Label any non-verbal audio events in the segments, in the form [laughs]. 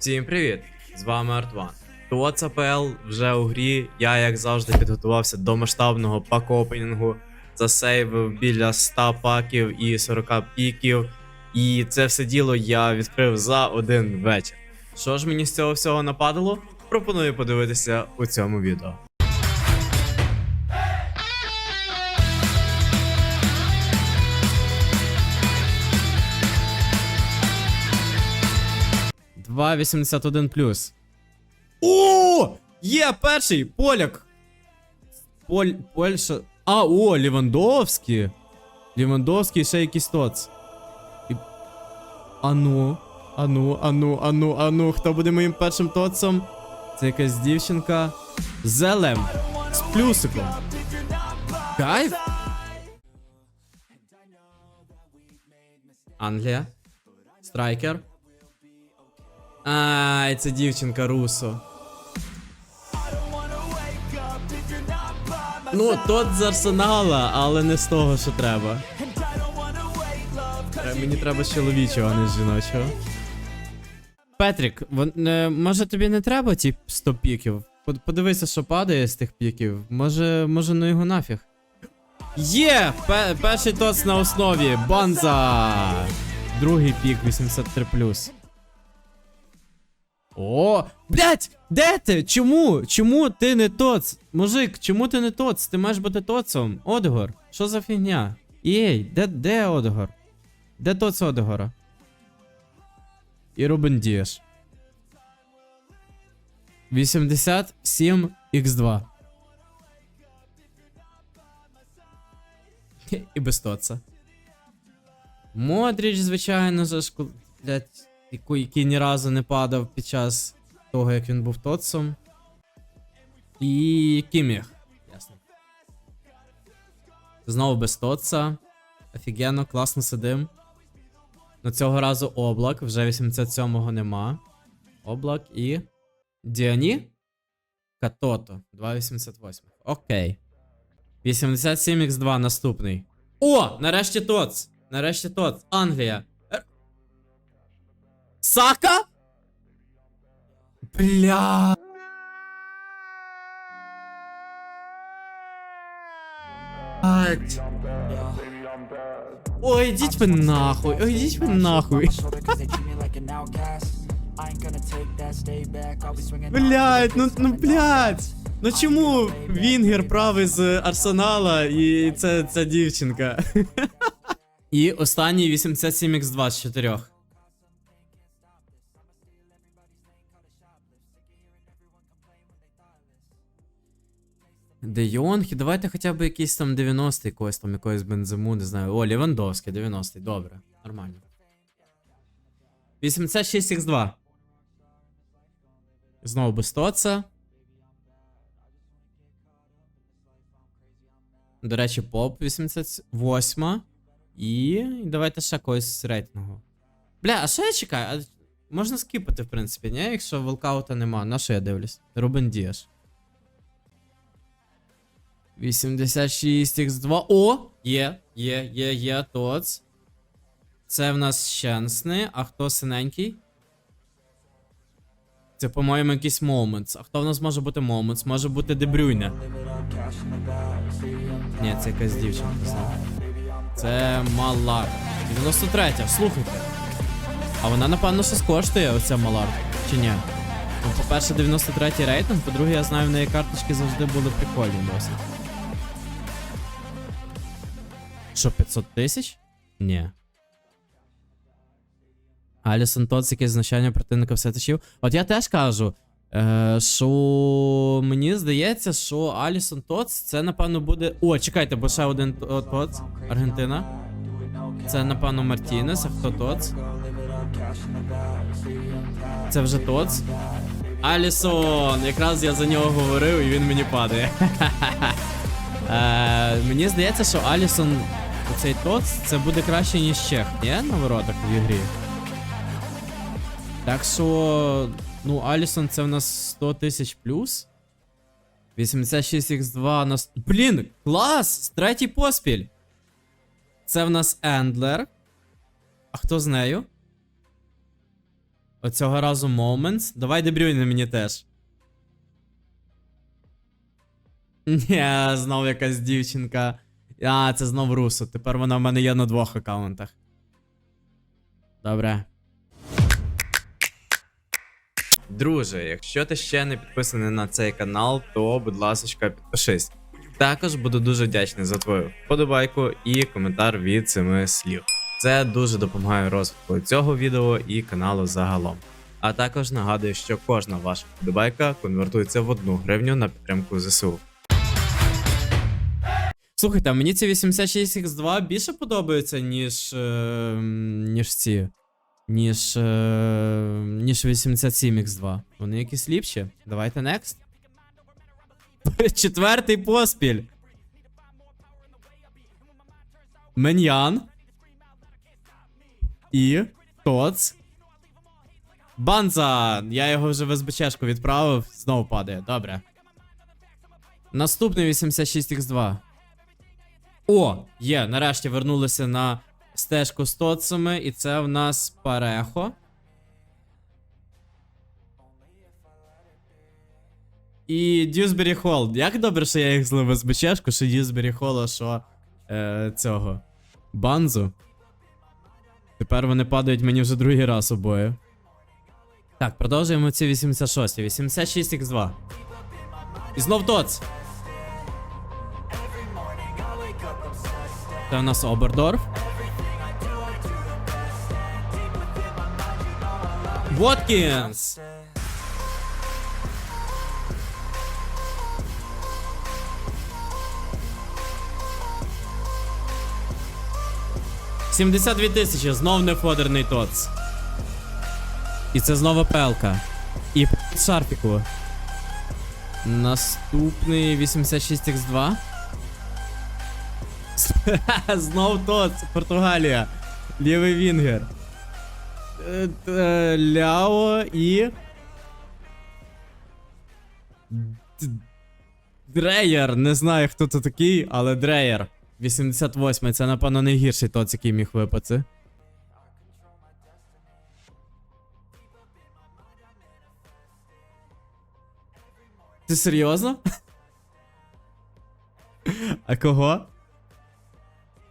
Всім привіт! З вами Артван. ТОЦАПЛ вже у грі. Я, як завжди, підготувався до масштабного пак-опенінгу, засейвив біля 100 паків і 40 піків. І це все діло я відкрив за один вечір. Що ж мені з цього всього нападало? Пропоную подивитися у цьому відео. Два 81 плюс. О! Є перший поляк. Поль. Польща. А, о, Лівандовський. Лівандовський ще якийсь тоц. І... Ану, ану, ану, ану, ану. Хто буде моїм першим тоцом? Це якась дівчинка. Зелем. З плюсиком. Кайф. Англія. Страйкер. Ай, це дівчинка Русо. Ну, тот з арсенала, але не з того, що треба. Е, Мені треба чоловічого, а не жіночого. Петрік, е, може тобі не треба ті 100 піків? Подивися, що падає з тих піків. Може, може, ну його нафіг. Є! Пе- перший тоц на основі. Банза! Другий пік 83+. О, блять, де ти? Чому? Чому ти не тоц? Мужик, чому ти не тоц? Ти маєш бути тоцом. Одгор, що за фігня? Єй, де, де Одгор? Де тоц Одгора? І Рубен Дієш. 87 x2. [laughs] І без тоца. Модріч, звичайно, ку- блядь, який ні разу не падав під час того, як він був Тотсом. І Кіміх. Ясно. Знову без Тотса. Офігенно, класно сидим. Но цього разу облак, вже 87-го нема. Облак і. Діані? Катото. 2,88. Окей. 87х2 наступний. О! Нарешті Тоц! Нарешті Тоц. Англія. Е, Сака? Бля. Блядь. Ой, ідіть ви нахуй, ой, ідіть ви нахуй. Блядь, ну, ну блядь. Ну чому Вінгер правий з Арсенала і це ця дівчинка? [laughs] І останній 87x2 з 4. Де Йонг, і давайте хоча б якийсь там 90-й когось там якоїсь бензиму, не знаю. О, Лівандовський, 90-й, добре, нормально. 86x2. Знову без Тоца. До речі, поп 88. І давайте ще когось рейтингу. Бля, а що я чекаю? А можна скіпати, в принципі, ні? Якщо волкаута нема. На що я дивлюсь? Рубен Діаш. 86x2. О! Є, є, є, є, тоц. Це в нас щенсний. А хто синенький? Це, по-моєму, якийсь Moments. А хто в нас може бути Moments? Може бути Дебрюйне. Ні, це якась дівчинка. Це Малар. 93, слухайте. А вона, напевно, щось коштує, оця Малар. Чи ні? Ну, по-перше, 93 рейтинг, по-друге, я знаю, в неї карточки завжди були прикольні досить. Що, 500 тисяч? Ні. Алісон Тоц, якесь значення противника все тащив. От я теж кажу, е, що мені здається, що Алісон Тоц це, напевно, буде. О, чекайте, бо ще один То- Тоц. Аргентина. Це, напевно, Мартінес, а хто Тоц? Це вже Тоц. Алісон! Якраз я за нього говорив і він мені падає. [laughs] Е, мені здається, що Алісон, оцей Тоц, це буде краще, ніж Чех, ні? На воротах в ігрі. Так що, ну, Алісон це в нас 100 тисяч плюс. 86x2 на. Блін, клас! Третій поспіль. Це в нас Ендлер. А хто з нею? Оцього разу Moments. Давай Дебрюйне мені теж. Ні, знов якась дівчинка. А, це знов Русо. Тепер вона в мене є на двох аккаунтах. Добре. Друже, якщо ти ще не підписаний на цей канал, то будь ласка, підпишись. Також буду дуже вдячний за твою вподобайку і коментар від семи слів. Це дуже допомагає розвитку цього відео і каналу загалом. А також нагадую, що кожна ваша вподобайка конвертується в одну гривню на підтримку ЗСУ. Слухайте, а мені ці 86X2 більше подобаються, ніж. Е, ніж ці. Ніж. Е, ніж 87X2. Вони якісь ліпші. Давайте next. [laughs] Четвертий поспіль. Меньян. І. Тоц. Банза! Я його вже в СБЧшку відправив, знову падає. Добре. Наступний 86X2. О, є, нарешті вернулися на стежку з тоцами, і це в нас Парехо. І Дюсбері Холл. Як добре, що я їх злив в СБЧшку, що Дюсбері Холла, що е, цього. Банзу. Тепер вони падають мені вже другий раз обоє. Так, продовжуємо ці 86. 86X2. І знов тоц. Це у нас Обердорф. Воткінс! Сімдесят дві тисячі, знов нефодерний тоц. І це знову пелка. І шарфіку. Наступний 86X2. [laughs] Знов тот, Португалія. Лівий Вінгер. Е, е, Ляо і. Д- Дрейер. Не знаю, хто це такий, але Дрейер. 88 це, напевно, найгірший тоц, який міг випати. Ти серйозно? [laughs] А кого?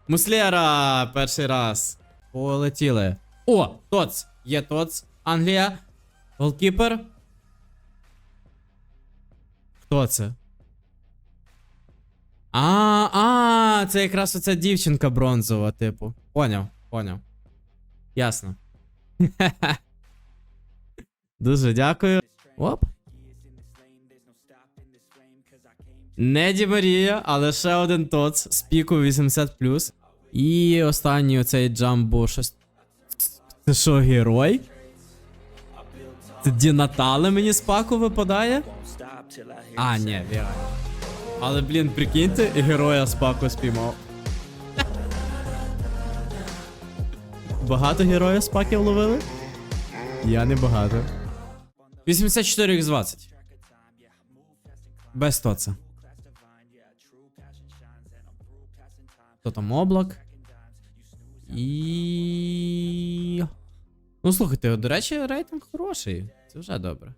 Муслера перший раз. Полетіли. О, Тоц! Є Тоц. Англія. Голкіпер. Хто це? А, а, це якраз оця дівчинка бронзова, типу. Поняв, поняв. Ясно. [laughs] Дуже дякую. Оп. Не Ді Марія, але ще один тоц з піку 80. І останній оцей джамбо щось. Це що, герой? Це Ді Натале мені з паку випадає? А, ні, реально. Але, блін, прикиньте, героя з паку спіймав. Багато героїв з паків ловили? Я не багато. 84x20. Без тоца. Хто там облак? І. Ну, слухайте, до речі, рейтинг хороший. Це вже добре.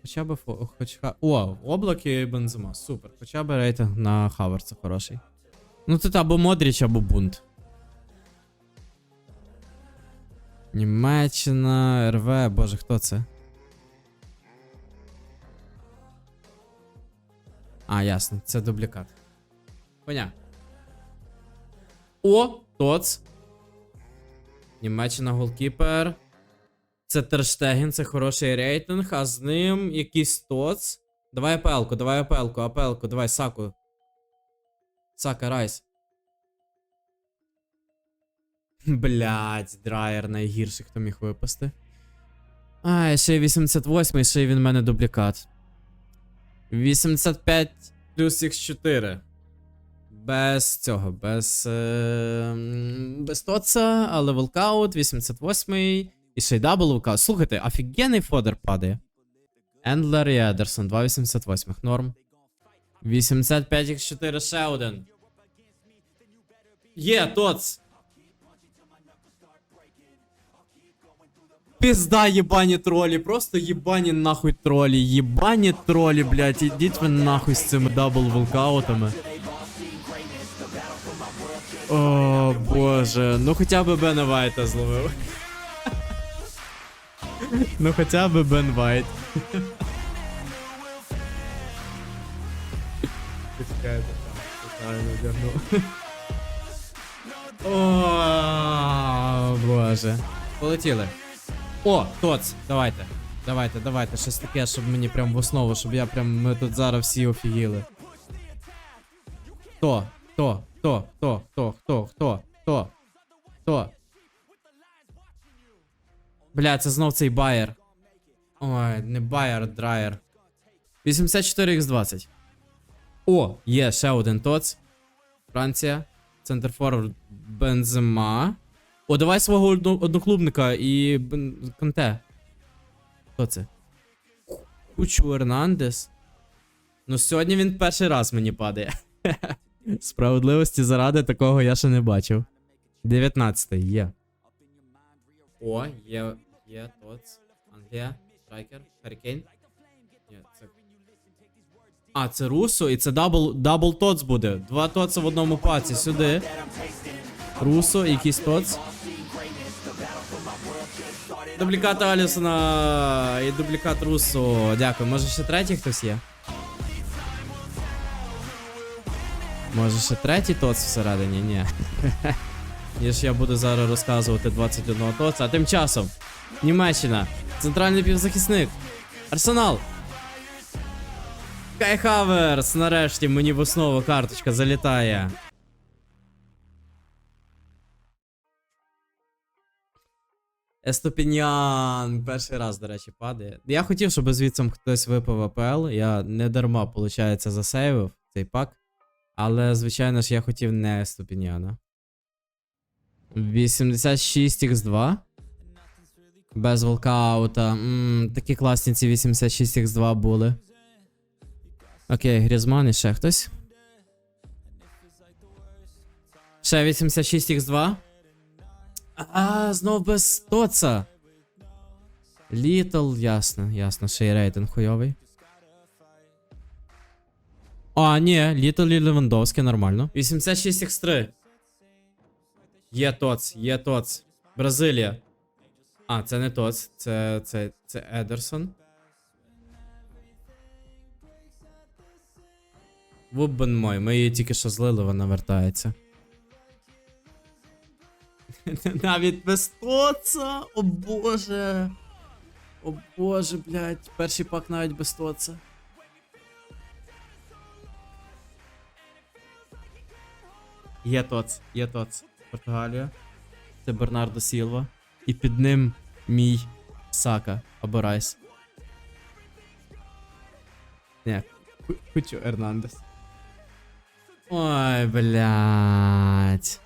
Хоча б фо... Хоча... О, і бензима. Супер. Хоча б рейтинг на Хаверса хороший. Ну тут або Модріч, або бунт. Німеччина, РВ, боже, хто це? А, ясно, це дублікат. Поня. О, Тоц. Німеччина голкіпер. Це Терштеген, це хороший рейтинг, а з ним якийсь Тоц. Давай АПЛ-ку, давай АПЛ-ку, АПЛ-ку, давай Саку. Сака, Райс. Блять, драйер найгірший, хто міг випасти. Ай, ще й 88, ще й він в мене дублікат. 85 плюс X4. Без цього, без. Е, без тоца, але волкаут, 88-й. і ще й дабл волкаут. Слухайте, офігенний фодер падає. Ендлер і Едерсон, 288 норм. 85 X4 ще один. Є, тоц. Пізда, єбані тролі, просто єбані нахуй тролі, єбані тролі, блядь, ідіть ви нахуй з цими дабл волкаутами. О, боже, ну хоча б Бена Вайта зловив. ну хоча б Бен Вайт. О, боже. Полетіли. О, тоц, давайте. Давайте, давайте, щось таке, щоб мені прям в основу, щоб я прям ми тут зараз всі офігіли. Хто? Хто? Хто? Хто? Хто? Хто? Хто? Хто? Хто? Бля, це знов цей байер. Ой, не байер, драйер. 84x20. О, є ще один тоц. Франція. Центр форвард Бензема. О, давай свого одно- одноклубника і Бен... Конте. Хто це? Кучу Ернандес. Ну, сьогодні він перший раз мені падає. [laughs] Справедливості заради такого я ще не бачив. 19 є. О, є. Є Тоц. Англія. Страйкер. Харікейн. Ні, це. А, це Русо, і це дабл, дабл тоц буде. Два тоца в одному паці. Сюди. Русо, якийсь тоц. Дублікат Алісона і дублікат Русо. Дякую. Може ще третій хтось є? Може ще третій тоц всередині? Ні. [laughs] Ніж я буду зараз розказувати 21 тоца. А тим часом. Німеччина. Центральний півзахисник. Арсенал. Кай Хаверс. Нарешті мені в основу карточка залітає. Естопінян. Перший раз, до речі, падає. Я хотів, щоб звідси хтось випав АПЛ. Я не дарма, виходить, засейвив цей пак. Але, звичайно ж, я хотів не Естопіняна. 86x2. Без волкаута. Ммм, такі класні ці 86x2 були. Окей, Грізман і ще хтось. Ще 86x2. А, знов без Тоца. Літл, ясно, ясно, ще й рейтинг хуйовий. А, ні, Літл і Левандовський, нормально. 86x3. Є Тоц, є Тоц. Бразилія. А, це не Тоц, це, це, це Едерсон. Вубен мой, ми її тільки що злили, вона вертається. [laughs] Навіть без тоца, о боже. О боже, блядь, перший пак навіть без тоца. Є тоц, є тоц. Португалія. Це Бернардо Сілва. І під ним мій Сака або Райс. Ні, Ку- Кучу Ернандес. Ой, блядь.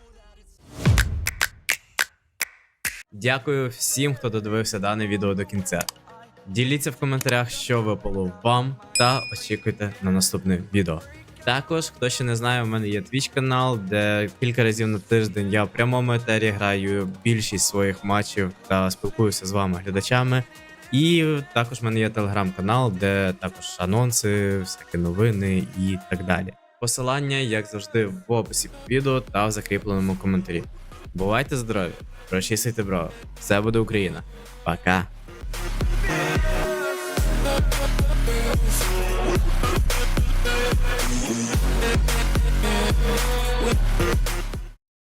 Дякую всім, хто додивився дане відео до кінця. Діліться в коментарях, що випало вам, та очікуйте на наступне відео. Також, хто ще не знає, у мене є Twitch канал, де кілька разів на тиждень я в прямому етері граю більшість своїх матчів та спілкуюся з вами, глядачами. І також в мене є телеграм-канал, де також анонси, всякі новини і так далі. Посилання, як завжди, в описі під відео та в закріпленому коментарі. Бувайте здорові, прочісуйте браво. Все буде Україна. Пока.